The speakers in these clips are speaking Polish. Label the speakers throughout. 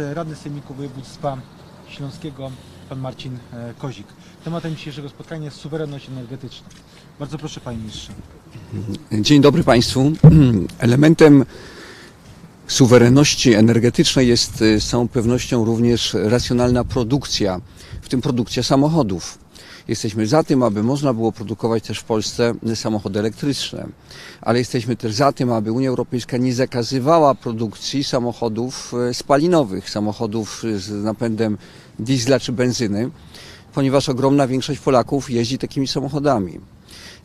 Speaker 1: Radny Sejmiku Województwa Śląskiego, pan Marcin e, Kozik. Tematem dzisiejszego spotkania jest suwerenność energetyczna. Bardzo proszę panie ministrze.
Speaker 2: Dzień dobry Państwu. Elementem suwerenności energetycznej jest y, z całą pewnością również racjonalna produkcja, w tym produkcja samochodów. Jesteśmy za tym, aby można było produkować też w Polsce samochody elektryczne, ale jesteśmy też za tym, aby Unia Europejska nie zakazywała produkcji samochodów y, spalinowych, samochodów z napędem diesla czy benzyny, ponieważ ogromna większość Polaków jeździ takimi samochodami.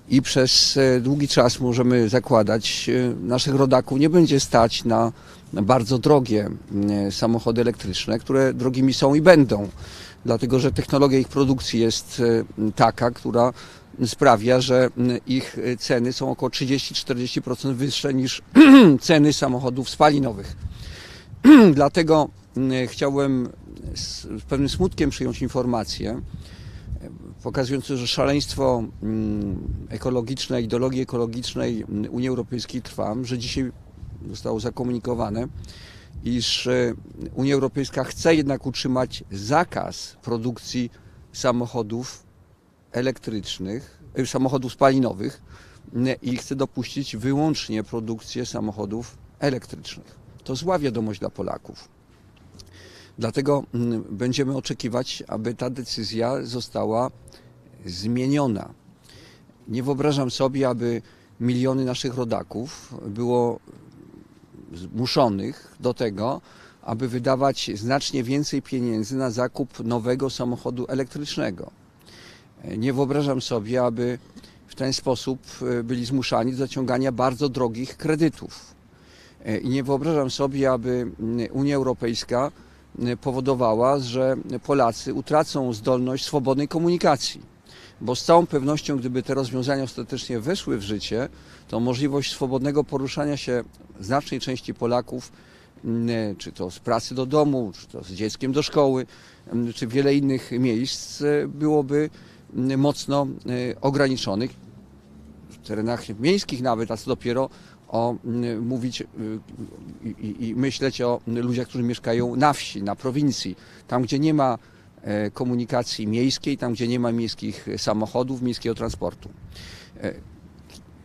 Speaker 2: I przez e, długi czas możemy zakładać, e, naszych rodaków nie będzie stać na bardzo drogie e, samochody elektryczne, które drogimi są i będą, dlatego że technologia ich produkcji jest e, taka, która sprawia, że ich e, ceny są około 30-40% wyższe niż ceny samochodów spalinowych. Dlatego m, chciałem z pewnym smutkiem przyjąć informację, pokazujące, że szaleństwo ekologiczne, ideologii ekologicznej Unii Europejskiej trwa, że dzisiaj zostało zakomunikowane, iż e, Unia Europejska chce jednak utrzymać zakaz produkcji samochodów elektrycznych, e, samochodów spalinowych mm, i chce dopuścić wyłącznie produkcję samochodów elektrycznych. To zła wiadomość dla Polaków. Dlatego będziemy oczekiwać, aby ta decyzja została zmieniona. Nie wyobrażam sobie, aby miliony naszych rodaków było zmuszonych do tego, aby wydawać znacznie więcej pieniędzy na zakup nowego samochodu elektrycznego. Nie wyobrażam sobie, aby w ten sposób e, byli zmuszani do zaciągania bardzo drogich kredytów. E, I nie wyobrażam sobie, aby mm, Unia Europejska mm, powodowała, że Polacy utracą zdolność swobodnej komunikacji. Bo z całą pewnością, gdyby te rozwiązania ostatecznie weszły w życie, to możliwość swobodnego poruszania się znacznej części Polaków, mm, czy to z pracy do domu, czy to z dzieckiem do szkoły, mm, czy wiele innych miejsc, e, byłoby mm, mocno e, ograniczonych. W terenach miejskich nawet, a co dopiero o, mówić y, i, i, myśleć o ludziach, którzy mieszkają na wsi, na prowincji, tam gdzie nie ma e, komunikacji miejskiej, tam gdzie nie ma miejskich samochodów, miejskiego transportu.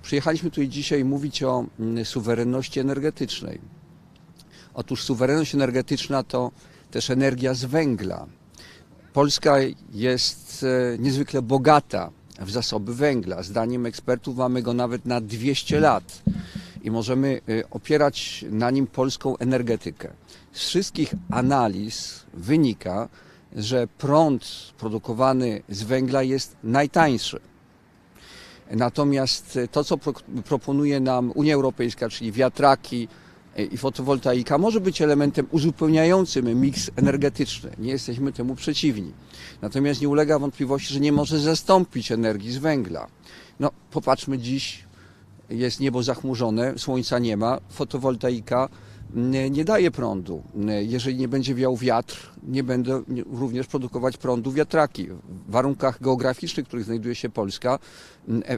Speaker 2: Przyjechaliśmy tutaj dzisiaj mówić o mm, suwerenności energetycznej. Otóż suwerenność energetyczna to też energia z węgla. Polska jest e, niezwykle bogata w zasoby węgla. Zdaniem ekspertów mamy go nawet na 200 lat i możemy e, opierać na nim polską energetykę. Z wszystkich analiz wynika, że prąd produkowany z węgla jest najtańszy. Natomiast to, co pro, proponuje nam Unia Europejska, czyli wiatraki e, i fotowoltaika, może być elementem uzupełniającym miks energetyczny. Nie jesteśmy temu przeciwni. Natomiast nie ulega wątpliwości, że nie może zastąpić energii z węgla. No, popatrzmy dziś, jest niebo zachmurzone, słońca nie ma, fotowoltaika nie, daje prądu. Jeżeli nie będzie wiał wiatr, nie będą nie- również produkować prądu wiatraki. W warunkach geograficznych, w których znajduje się Polska,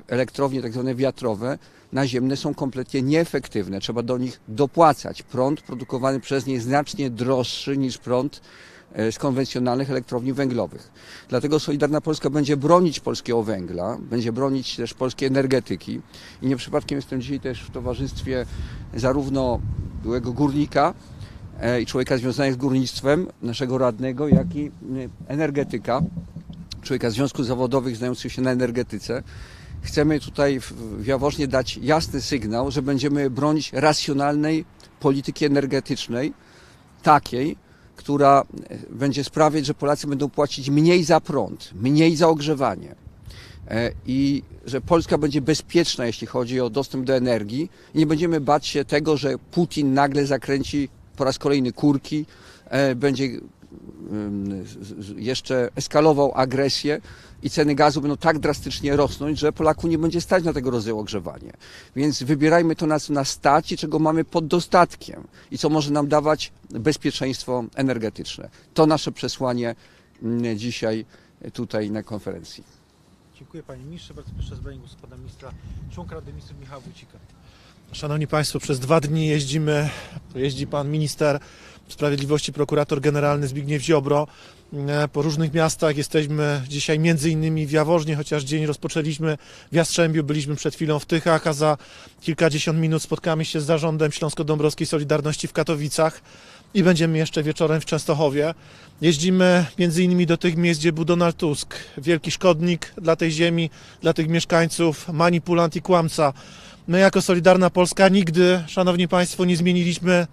Speaker 2: elektrownie tak zwane wiatrowe naziemne są kompletnie nieefektywne. Trzeba do nich dopłacać. Prąd produkowany przez nie znacznie droższy niż prąd e, z konwencjonalnych elektrowni węglowych. Dlatego Solidarna Polska będzie bronić polskiego węgla, będzie bronić też polskiej energetyki i nie przypadkiem jestem dzisiaj też w towarzystwie zarówno byłego górnika e, i człowieka związanego z górnictwem, naszego radnego, jak i e, energetyka, człowieka związków zawodowych znających się na energetyce. Chcemy tutaj w- Jaworznie dać jasny sygnał, że będziemy bronić racjonalnej polityki energetycznej, takiej, która e, będzie sprawiać, że Polacy będą płacić mniej za prąd, mniej za ogrzewanie i że Polska będzie bezpieczna, jeśli chodzi o dostęp do energii i nie będziemy bać się tego, że Putin nagle zakręci po raz kolejny kurki, e, będzie mm, jeszcze eskalował agresję i ceny gazu będą tak drastycznie rosnąć, że Polaków nie będzie stać na tego rodzaju ogrzewanie. Więc wybierajmy to, na co nas stać i czego mamy pod dostatkiem i co może nam dawać bezpieczeństwo energetyczne. To nasze przesłanie mm, dzisiaj tutaj na konferencji.
Speaker 1: Dziękuję panie ministrze. Bardzo proszę o zabranie głosu pana ministra, członka Rady Ministrów Michała Wójcika.
Speaker 3: Szanowni Państwo, przez dwa dni jeździmy, jeździ Pan Minister Sprawiedliwości prokurator generalny Zbigniew Ziobro. E, Po różnych miastach jesteśmy dzisiaj między innymi w Jaworznie, chociaż dzień rozpoczęliśmy w Jastrzębiu, byliśmy przed chwilą w Tychach, a za kilkadziesiąt minut spotkamy się z zarządem Śląsko-Dąbrowskiej Solidarności w Katowicach i będziemy jeszcze wieczorem w Częstochowie. Jeździmy między innymi do tych miejsc, gdzie był Donald Tusk, wielki szkodnik dla tej ziemi, dla tych mieszkańców, manipulant i kłamca. My jako Solidarna Polska nigdy, szanowni państwo, nie zmieniliśmy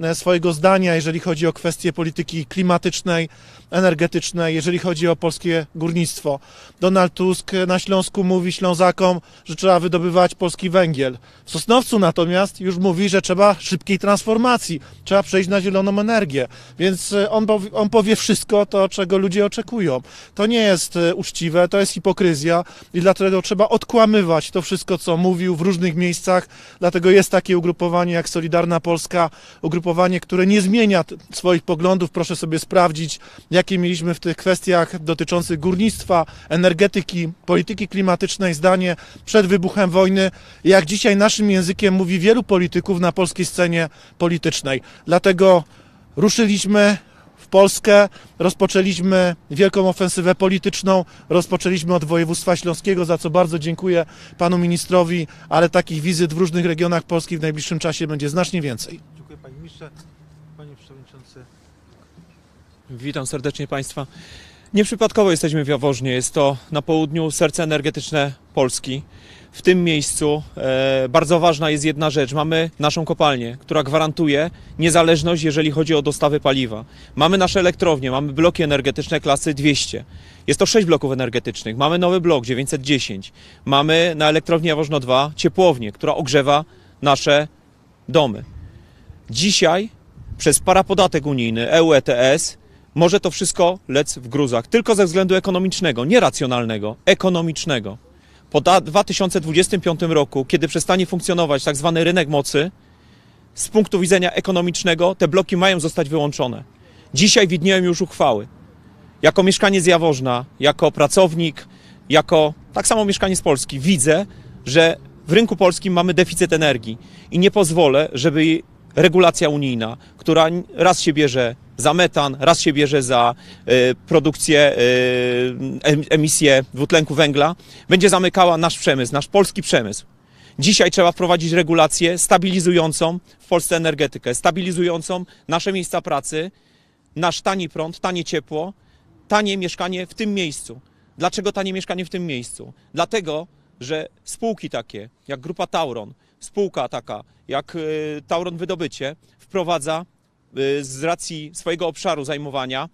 Speaker 3: e, swojego zdania, jeżeli chodzi o kwestie polityki klimatycznej, energetycznej, jeżeli chodzi o polskie górnictwo. Donald Tusk na Śląsku mówi Ślązakom, że trzeba wydobywać polski węgiel. W Sosnowcu natomiast już mówi, że trzeba szybkiej transformacji, trzeba przejść na zieloną energię. Więc e, on, powie- on powie wszystko to, czego ludzie oczekują. To nie jest e, uczciwe, to jest hipokryzja i dlatego trzeba odkłamywać to wszystko, co mówił w różnych miejscach. Dlatego jest takie ugrupowanie jak Solidarna Polska, ugrupowanie, które nie zmienia swoich poglądów. Proszę sobie sprawdzić, jakie mieliśmy w tych kwestiach dotyczących górnictwa, energetyki, polityki klimatycznej zdanie przed wybuchem wojny, jak dzisiaj naszym językiem mówi wielu polityków na polskiej scenie politycznej. Dlatego ruszyliśmy w Polskę, rozpoczęliśmy wielką ofensywę polityczną, rozpoczęliśmy od województwa śląskiego, za co bardzo dziękuję panu ministrowi, ale takich wizyt w różnych regionach Polski w najbliższym czasie będzie znacznie więcej.
Speaker 1: Dziękuję panie ministrze.
Speaker 4: Witam serdecznie Państwa. Nieprzypadkowo jesteśmy w Jaworznie. Jest to na południu serce energetyczne Polski. W tym miejscu e, bardzo ważna jest jedna rzecz. Mamy naszą kopalnię, która gwarantuje niezależność, jeżeli chodzi o dostawy paliwa. Mamy nasze elektrownie, mamy bloki energetyczne klasy 200. Jest to 6 bloków energetycznych. Mamy nowy blok 910. Mamy na elektrowni Jaworzno 2 ciepłownię, która ogrzewa nasze domy. Dzisiaj przez parapodatek unijny EU ETS może to wszystko lec w gruzach. Tylko ze względu ekonomicznego, nie racjonalnego, ekonomicznego. Po da- 2025 roku, kiedy przestanie funkcjonować tak zwany rynek mocy, z punktu widzenia ekonomicznego te bloki mają zostać wyłączone. Dzisiaj widnieją już uchwały. Jako mieszkaniec Jaworzna, jako pracownik, jako tak samo mieszkaniec Polski widzę, że w rynku polskim mamy deficyt energii i nie pozwolę, żeby regulacja unijna, która raz się bierze za metan, raz się bierze za e, produkcję, e, em- emisję dwutlenku węgla, będzie zamykała nasz przemysł, nasz polski przemysł. Dzisiaj trzeba wprowadzić regulację stabilizującą w Polsce energetykę, stabilizującą nasze miejsca pracy, nasz tani prąd, tanie ciepło, tanie mieszkanie w tym miejscu. Dlaczego tanie mieszkanie w tym miejscu? Dlatego, że spółki takie jak Grupa Tauron, spółka taka jak y, Tauron Wydobycie wprowadza y, z racji swojego obszaru zajmowania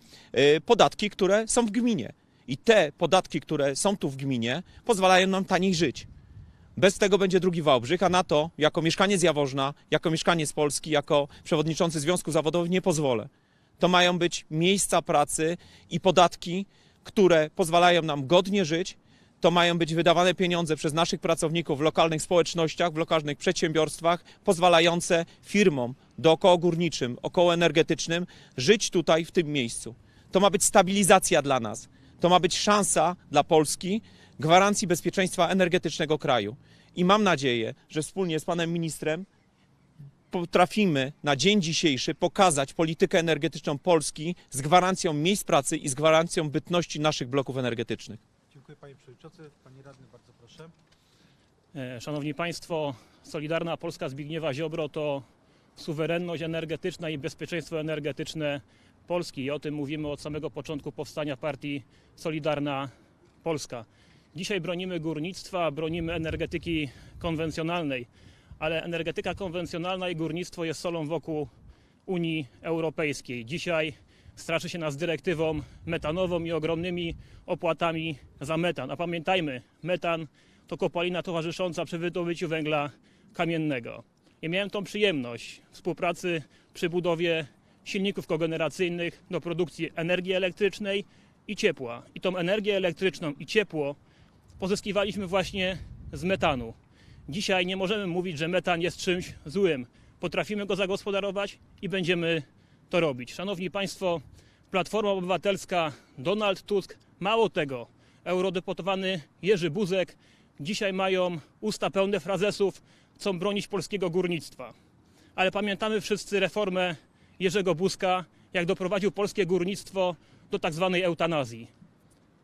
Speaker 4: y, podatki, które są w gminie. I te podatki, które są tu w gminie, pozwalają nam taniej żyć. Bez tego będzie drugi Wałbrzych, a na to, jako mieszkaniec Jaworzna, jako mieszkaniec Polski, jako przewodniczący Związku Zawodowych nie pozwolę. To mają być miejsca pracy i podatki, które pozwalają nam godnie żyć. To mają być wydawane pieniądze przez naszych pracowników w lokalnych społecznościach, w lokalnych przedsiębiorstwach, pozwalające firmom dookoła górniczym, około energetycznym żyć tutaj, w tym miejscu. To ma być stabilizacja dla nas. To ma być szansa dla Polski gwarancji bezpieczeństwa energetycznego kraju. I mam nadzieję, że wspólnie z panem ministrem potrafimy na dzień dzisiejszy pokazać politykę energetyczną Polski z gwarancją miejsc pracy i z gwarancją bytności naszych bloków energetycznych.
Speaker 1: Dziękuję panie przewodniczący. Panie radny, bardzo proszę.
Speaker 5: E, Szanowni Państwo, Solidarna Polska Zbigniewa Ziobro to suwerenność energetyczna i bezpieczeństwo energetyczne Polski. I o tym mówimy od samego początku powstania partii Solidarna Polska. Dzisiaj bronimy górnictwa, bronimy energetyki konwencjonalnej, ale energetyka konwencjonalna i górnictwo jest solą wokół Unii Europejskiej. Dzisiaj straszy się nas dyrektywą metanową i ogromnymi opłatami za metan. A pamiętajmy, metan to kopalina towarzysząca przy wydobyciu węgla kamiennego. I miałem tą przyjemność współpracy przy budowie silników kogeneracyjnych do produkcji energii elektrycznej i ciepła. I tą energię elektryczną i ciepło pozyskiwaliśmy właśnie z metanu. Dzisiaj nie możemy mówić, że metan jest czymś złym. Potrafimy go zagospodarować i będziemy to robić. Szanowni Państwo, Platforma Obywatelska, Donald Tusk, mało tego, eurodeputowany Jerzy Buzek dzisiaj mają usta pełne frazesów, chcą bronić polskiego górnictwa. Ale pamiętamy wszyscy reformę Jerzego Buzka, jak doprowadził polskie górnictwo do tak zwanej eutanazji.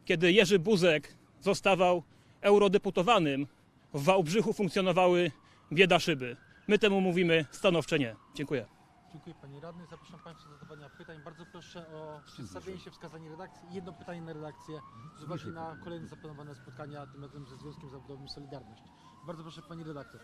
Speaker 5: Kiedy Jerzy Buzek zostawał eurodeputowanym, w Wałbrzychu funkcjonowały bieda szyby. My temu mówimy stanowcze nie. Dziękuję.
Speaker 1: Dziękuję Panie Radny. Zapraszam Państwa do zadawania pytań. Bardzo proszę o przedstawienie się, wskazanie redakcji. Jedno pytanie na redakcję z uwagi na kolejne zaplanowane spotkania, tym razem ze Związkiem Zawodowym Solidarność. Bardzo proszę Pani redaktor.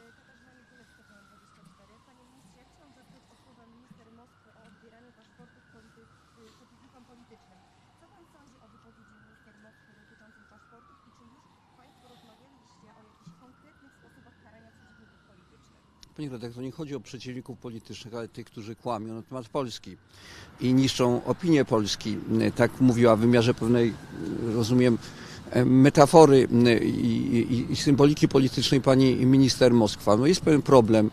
Speaker 6: Panie ministrze, jak chciałam zapytać o słowa minister Moskwy o odbieraniu paszportów polity- y, przeciwnikom politycznym. Co Pan sądzi o wypowiedzi minister Moskwy dotyczącej paszportów i czy już Państwo rozmawialiście o jakichś konkretnych sposobach karania przeciwników politycznych?
Speaker 2: Panie redaktor, nie chodzi o przeciwników politycznych, ale tych, którzy kłamią na temat Polski i niszczą opinię Polski. Tak mówiła w wymiarze pewnej, rozumiem, metafory i, i, i symboliki politycznej pani minister Moskwa. No jest pewien problem,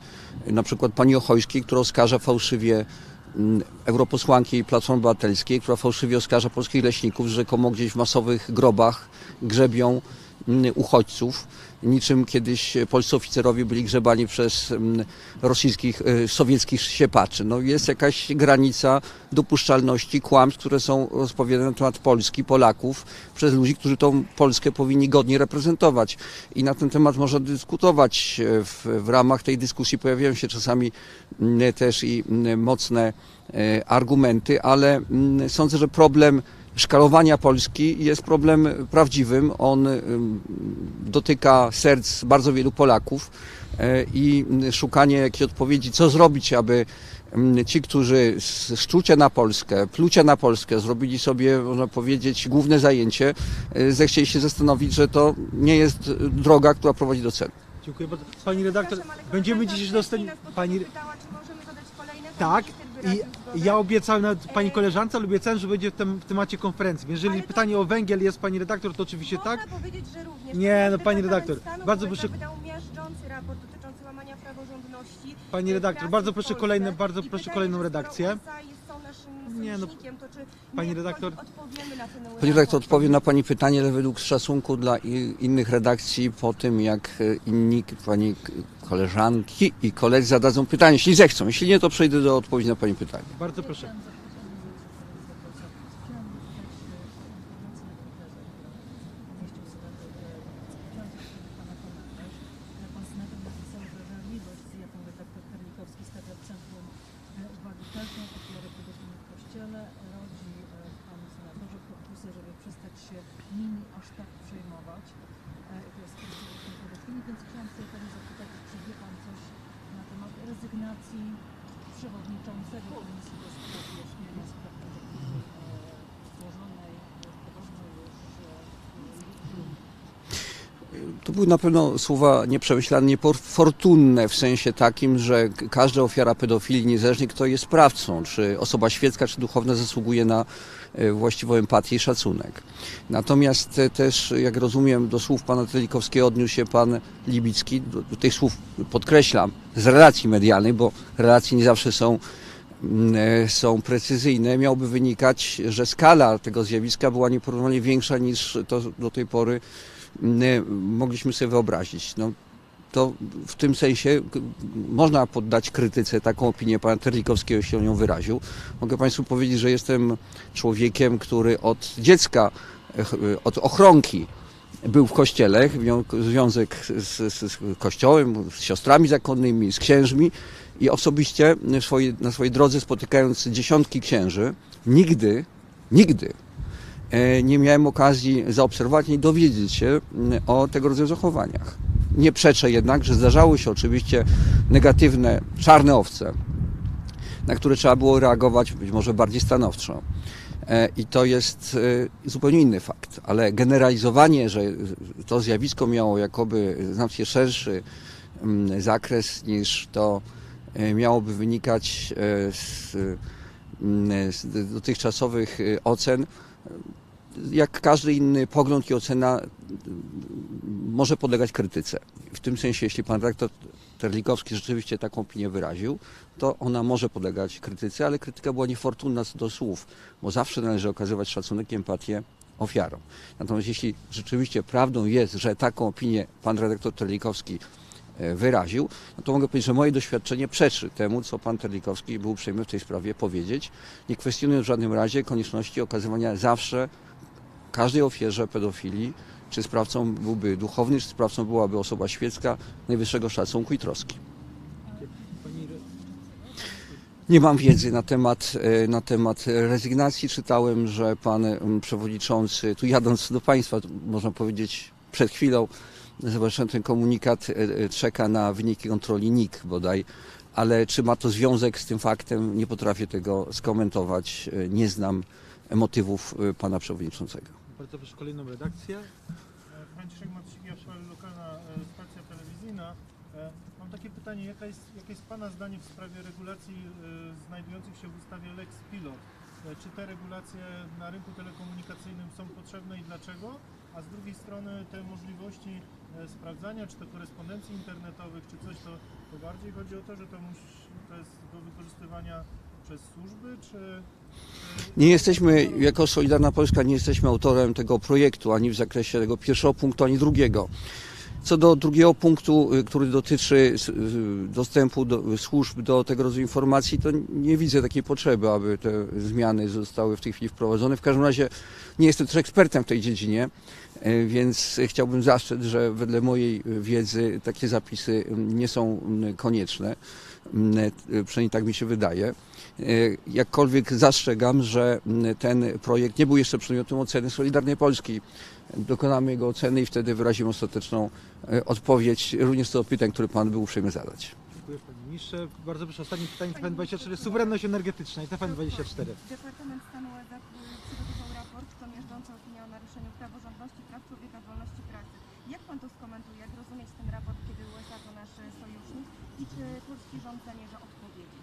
Speaker 2: na przykład pani Ochojskiej, która oskarża fałszywie m, europosłanki Platformy Obywatelskiej, która fałszywie oskarża polskich leśników, że rzekomo gdzieś w masowych grobach grzebią m, uchodźców, niczym kiedyś polscy oficerowie byli grzebani przez m, rosyjskich, e, sowieckich siepaczy. No jest jakaś granica dopuszczalności kłamstw, które są rozpowiadane na temat Polski, Polaków, przez ludzi, którzy tą Polskę powinni godnie reprezentować. I na ten temat można dyskutować. E, W, w ramach tej dyskusji pojawiają się czasami m, też i m, mocne e, argumenty, ale sądzę, że problem szkalowania Polski jest problem prawdziwym. On dotyka serc bardzo wielu Polaków e, i szukanie jakiejś odpowiedzi, co zrobić, aby ci, którzy z szczucia na Polskę, plucia na Polskę zrobili sobie, można powiedzieć, główne zajęcie, e, zechcieli się zastanowić, że to nie jest droga, która prowadzi do celu.
Speaker 1: Dziękuję bardzo. Pani redaktor, będziemy
Speaker 6: nas podpytała,
Speaker 1: Pani...
Speaker 6: czy możemy zadać kolejne
Speaker 1: Tak, i ja obiecałem nawet Pani koleżance, ale obiecałem, że będzie w, tym, w temacie konferencji. Jeżeli
Speaker 6: Ale to-
Speaker 1: pytanie o węgiel jest Pani redaktor, to oczywiście
Speaker 6: Można
Speaker 1: tak.
Speaker 6: powiedzieć, że również.
Speaker 1: Nie, no, pani redaktor, bardzo proszę-
Speaker 6: wydał miażdżący raport dotyczący łamania praworządności.
Speaker 1: Pani
Speaker 6: y,
Speaker 1: redaktor, bardzo proszę kolejne- bardzo proszę kolejną redakcję.
Speaker 6: USA jest- są naszym
Speaker 1: Nie, no,
Speaker 6: to czy
Speaker 1: pani redaktor-
Speaker 6: odpowiemy na ten
Speaker 2: Panie redaktor, odpowiem na Pani pytanie, ale według szacunku dla innych redakcji po tym, jak e, inni Pani koleżanki i koledzy zadadzą pytanie, jeśli zechcą. Jeśli nie, to przejdę do odpowiedzi na Pani pytanie.
Speaker 1: Bardzo proszę.
Speaker 7: Pan senator napisał, że żarliwość, z jaką redaktor Karlikowski stawia w centrum e, uwagi każdą ofiarę pedofilii w kościele, rodzi e, w panu senatorze pokusę, żeby przestać się nimi aż tak przejmować. E, To jest kwestia właśnie pedofilii, więc chciałam sobie pani zapytać, czy wie pan coś na temat rezygnacji przewodniczącego Komisji do Spraw Wyjaśniania Spraw Pedofilii e, złożonej e, podobno już e,
Speaker 2: To były na pewno słowa nieprzemyślane, niefortunne w sensie takim, że każda ofiara pedofilii, niezależnie kto jest sprawcą, czy osoba świecka, czy duchowna, zasługuje na e, właściwą empatię i szacunek. Natomiast e, też, jak rozumiem, do słów pana Telikowskiego odniósł się pan Libicki. Do, tych słów podkreślam z relacji medialnej, bo relacje nie zawsze są mm, e, są precyzyjne, miałoby wynikać, że skala tego zjawiska była nieporównanie większa niż to do tej pory mogliśmy sobie wyobrazić. No, to w tym sensie można poddać krytyce taką opinię pana Terlikowskiego, jeśli on ją wyraził. Mogę Państwu powiedzieć, że jestem człowiekiem, który od dziecka, od ochronki był w kościele, związek z, z, z kościołem, z siostrami zakonnymi, z księżmi i osobiście na swojej drodze spotykając dziesiątki księży, nigdy, nigdy nie miałem okazji zaobserwować i dowiedzieć się mm, o tego rodzaju zachowaniach. Nie przeczę jednak, że zdarzały się oczywiście negatywne, czarne owce, na które trzeba było reagować być może bardziej stanowczo. E, I to jest e, zupełnie inny fakt. Ale generalizowanie, że to zjawisko miało jakoby znacznie szerszy mm, zakres niż to e, miałoby wynikać e, z, mm, z dotychczasowych e, ocen, jak każdy inny pogląd i ocena mm, może podlegać krytyce. W tym sensie, jeśli pan redaktor Terlikowski rzeczywiście taką opinię wyraził, to ona może podlegać krytyce, ale krytyka była niefortunna co do słów, bo zawsze należy okazywać szacunek i empatię ofiarom. Natomiast jeśli rzeczywiście prawdą jest, że taką opinię pan redaktor Terlikowski e, wyraził, no to mogę powiedzieć, że moje doświadczenie przeczy temu, co pan Terlikowski był uprzejmy w tej sprawie powiedzieć, nie kwestionując w żadnym razie konieczności okazywania zawsze każdej ofierze pedofilii, czy sprawcą byłby duchowny, czy sprawcą byłaby osoba świecka, najwyższego szacunku i troski. Nie mam wiedzy na temat, e, na temat rezygnacji. Czytałem, że pan em, przewodniczący, tu jadąc do państwa, można powiedzieć przed chwilą, zobaczyłem ten komunikat, e, e, czeka na wyniki kontroli NIK bodaj, ale czy ma to związek z tym faktem, nie potrafię tego skomentować. Nie znam motywów pana przewodniczącego.
Speaker 1: Bardzo proszę kolejną redakcję.
Speaker 3: Franciszek Marciniak, lokalna e, stacja telewizyjna. E, Mam takie pytanie, jaka jest, jakie jest Pana zdanie w sprawie regulacji e, znajdujących się w ustawie Lex Pilot? E, Czy te regulacje na rynku telekomunikacyjnym są potrzebne i dlaczego? A z drugiej strony te możliwości e, sprawdzania, czy to korespondencji internetowych, czy coś, to, to bardziej chodzi o to, że to, musi, to jest do wykorzystywania przez służby, czy...
Speaker 2: Nie jesteśmy, jako Solidarna Polska, nie jesteśmy autorem tego projektu, ani w zakresie tego pierwszego punktu, ani drugiego. Co do drugiego punktu, y, który dotyczy y, dostępu do, służb do tego rodzaju informacji, to nie widzę takiej potrzeby, aby te zmiany zostały w tej chwili wprowadzone. W każdym razie nie jestem też ekspertem w tej dziedzinie, y, więc chciałbym zastrzec, że wedle mojej wiedzy takie zapisy y, nie są y, konieczne. Przynajmniej tak mi się wydaje. E, Jakkolwiek zastrzegam, że ten projekt nie był jeszcze przedmiotem oceny Solidarnej Polski. Dokonamy jego oceny i wtedy wyrazimy ostateczną e, odpowiedź również do pytań, które Pan był uprzejmy zadać.
Speaker 1: Dziękuję Panie Ministrze. Bardzo proszę, ostatnie pytanie TFN24. Suwerenność energetyczna i TFN24.
Speaker 6: Departament Stanu EZA przygotował raport, to miażdżąca opinia o naruszeniu praworządności, praw człowieka, wolności prasy. Jak Pan to skomentuje? Jak rozumieć ten raport, kiedy USA to nasz sojusznik? I czy polski rząd zamierza odpowiedzieć?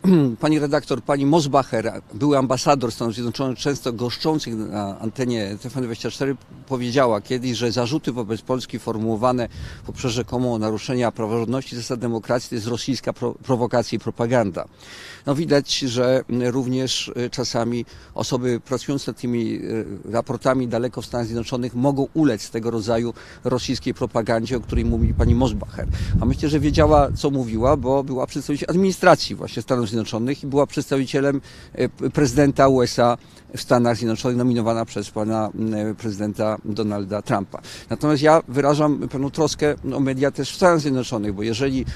Speaker 2: Pani redaktor, pani Mosbacher, były ambasador Stanów Zjednoczonych, często goszczących na antenie TVN24, powiedziała kiedyś, że zarzuty wobec Polski formułowane poprzez rzekomo naruszenia praworządności zasad demokracji to jest rosyjska pro prowokacja i propaganda. No widać, że również y, czasami osoby pracujące nad tymi y, raportami daleko w Stanach Zjednoczonych mogą ulec tego rodzaju rosyjskiej propagandzie, o której mówi pani Mosbacher. A myślę, że wiedziała, co mówiła, bo była przedstawicielem administracji właśnie Stanów Zjednoczonych i była przedstawicielem e, prezydenta USA w Stanach Zjednoczonych, nominowana przez pana m, prezydenta Donalda Trumpa. Natomiast ja wyrażam pewną troskę o media też w Stanach Zjednoczonych, bo jeżeli e,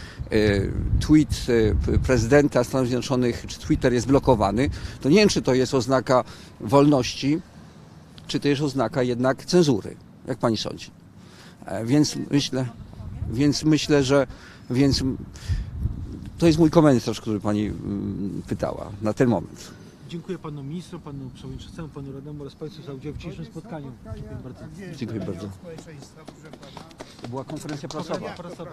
Speaker 2: tweet e, prezydenta Stanów Zjednoczonych czy Twitter jest blokowany, to nie wiem, czy to jest oznaka wolności, czy to jest oznaka jednak cenzury. Jak pani sądzi? E, Więc myślę, więc myślę, że więc to jest mój komentarz, który pani mm, pytała na ten moment.
Speaker 1: Dziękuję Panu Ministrom, Panu Przewodniczącemu, Panu Radnemu oraz Państwu za udział w dzisiejszym spotkaniu. Dziękuję bardzo.
Speaker 2: Dziękuję bardzo. To była konferencja prasowa.
Speaker 1: Prasowa.